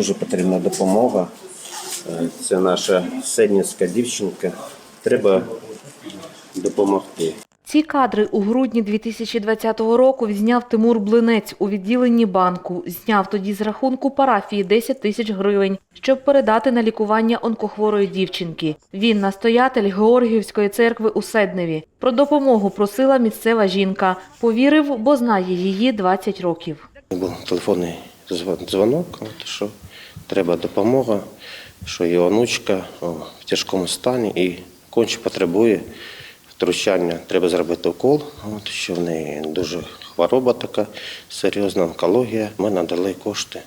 Дуже потрібна допомога. Е, Це наша седнівська дівчинка. Треба допомогти. Ці кадри у грудні 2020 року відзняв Тимур Блинець у відділенні банку. Зняв тоді з рахунку парафії 10 тисяч гривень, щоб передати на лікування онкохворої дівчинки. Він настоятель Георгіївської церкви у Седневі. Про допомогу просила місцева жінка. Повірив, бо знає її 20 років. Був телефонний дзвон- дзвонок, що треба допомога, що її онучка в тяжкому стані і конче потребує втручання. Треба зробити укол, от, що в неї дуже хвороба така, серйозна онкологія. Ми надали кошти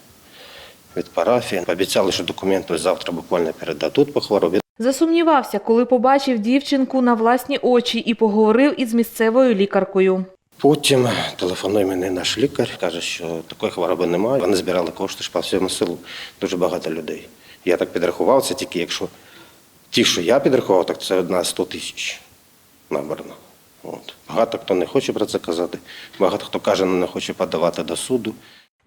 від парафії. Пообіцяли, що документи завтра буквально передадуть по хворобі. Засумнівався, коли побачив дівчинку на власні очі і поговорив із місцевою лікаркою. Потім телефонує мене наш лікар, каже, що такої хвороби немає. Вони збирали кошти по всьому селу. Дуже багато людей. Я так підрахував, це тільки якщо ті, що я підрахував, так це на 100 тисяч набрано. От. Багато хто не хоче про це казати, багато хто каже, що не хоче подавати до суду.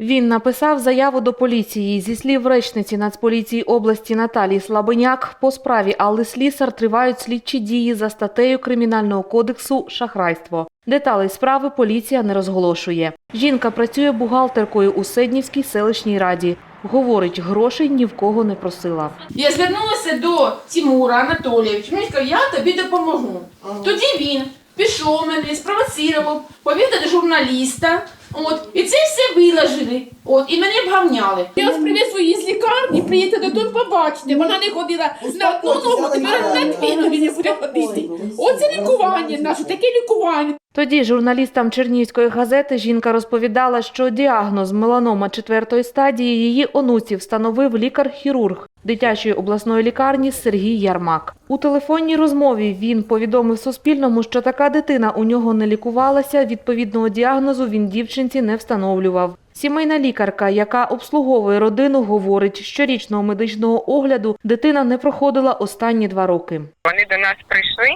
Він написав заяву до поліції. Зі слів речниці Нацполіції області Наталії Слабеняк, по справі Алли Слісар тривають слідчі дії за статтею Кримінального кодексу «Шахрайство». Деталей справи поліція не розголошує. Жінка працює бухгалтеркою у Седнівській селищній раді. Говорить, грошей ні в кого не просила. Я звернулася до Тимура Анатолійовича. Він сказав, я тобі допоможу. Тоді він пішов мене, спровоцировав, повів до журналіста. От, і це все виложили. От, і мене обгавняли. Я вас привезу її з лікарні, приїдете тут, побачите. Вона не ходила на одну ногу, тепер на дві ноги не буде ходити. Оце лікування наше, таке лікування. Тоді журналістам Чернігівської газети жінка розповідала, що діагноз меланома четвертої стадії її онуці встановив лікар-хірург дитячої обласної лікарні Сергій Ярмак. У телефонній розмові він повідомив Суспільному, що така дитина у нього не лікувалася. Відповідного діагнозу він дівчинці не встановлював. Сімейна лікарка, яка обслуговує родину, говорить, щорічного медичного огляду дитина не проходила останні два роки. Вони до нас прийшли,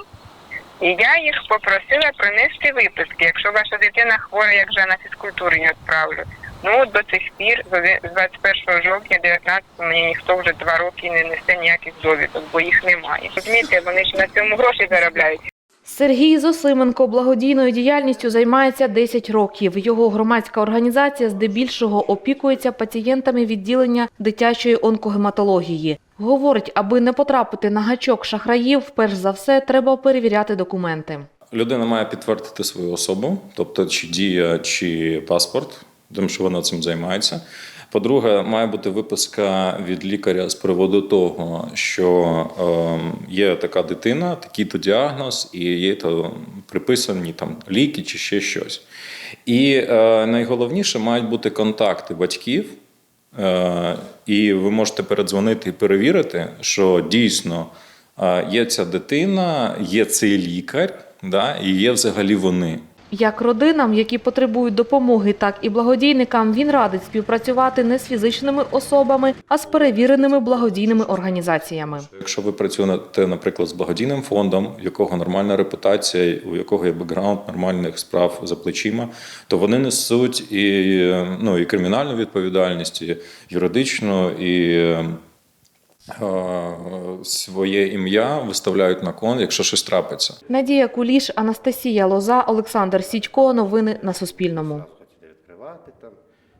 і я їх попросила принести виписки, якщо ваша дитина хвора, як вже на фізкультуру не відправлю. Ну от до цих пір, з 21 жовтня 19 мені ніхто вже два роки не несе ніяких довідок, бо їх немає. Розумієте, вони ж на цьому гроші заробляють. Сергій Зосименко благодійною діяльністю займається 10 років. Його громадська організація здебільшого опікується пацієнтами відділення дитячої онкогематології. Говорить, аби не потрапити на гачок шахраїв, перш за все треба перевіряти документи. Людина має підтвердити свою особу, тобто чи дія, чи паспорт, тому що вона цим займається. По-друге, має бути виписка від лікаря з приводу того, що е, є така дитина, такий-то діагноз, і є то приписані там ліки чи ще щось. І е, найголовніше мають бути контакти батьків, е, і ви можете передзвонити і перевірити, що дійсно е, є ця дитина, є цей лікар, да, і є взагалі вони. Як родинам, які потребують допомоги, так і благодійникам, він радить співпрацювати не з фізичними особами, а з перевіреними благодійними організаціями. Якщо ви працюєте, наприклад, з благодійним фондом, у якого нормальна репутація, у якого є бекграунд нормальних справ за плечима, то вони несуть і, ну, і кримінальну відповідальність, і юридичну, і своє ім'я виставляють на кон, якщо щось трапиться. Надія Куліш, Анастасія Лоза, Олександр Січко. Новини на Суспільному.